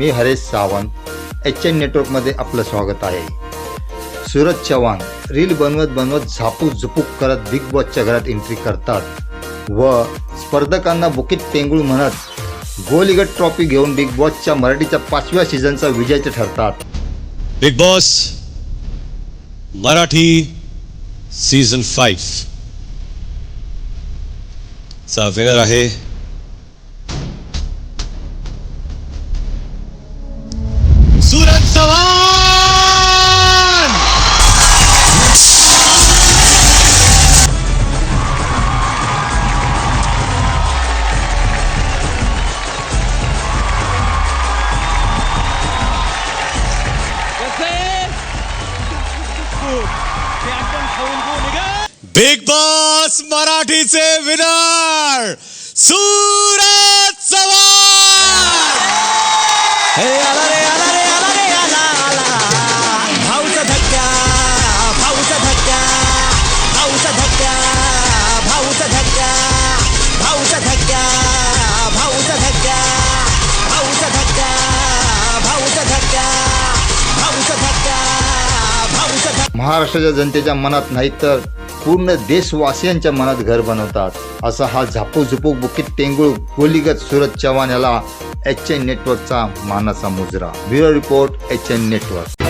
मी Haresh Sawant H N नेटवर्कमध्ये आपलं स्वागत आहे. सूरज चव्हाण रील बनवत बनवत झापूक झुपूक करत बिग बॉसच्या घरात एंट्री करतात. व स्पर्धकांना बुकीत तेंगुळ म्हणत गोलीगट ट्रॉफी घेऊन बिग बॉसच्या मराठीच्या पाचव्या सीझनचा विजयचे ठरतात. Bigg Boss Marathi season five चा विनर आहे. बिग बॉस मराठीचे विनर सूर महाराष्ट्राच्या जनतेच्या मनात नाही तर पूर्ण देशवासियांच्या मनात घर बनवतात. असा हा झापू झुपूक बुकीत टेंगुळ गोलीगत सूरज चव्हाण याला एच एन नेटवर्कचा मानाचा मुजरा. Bureau report H N network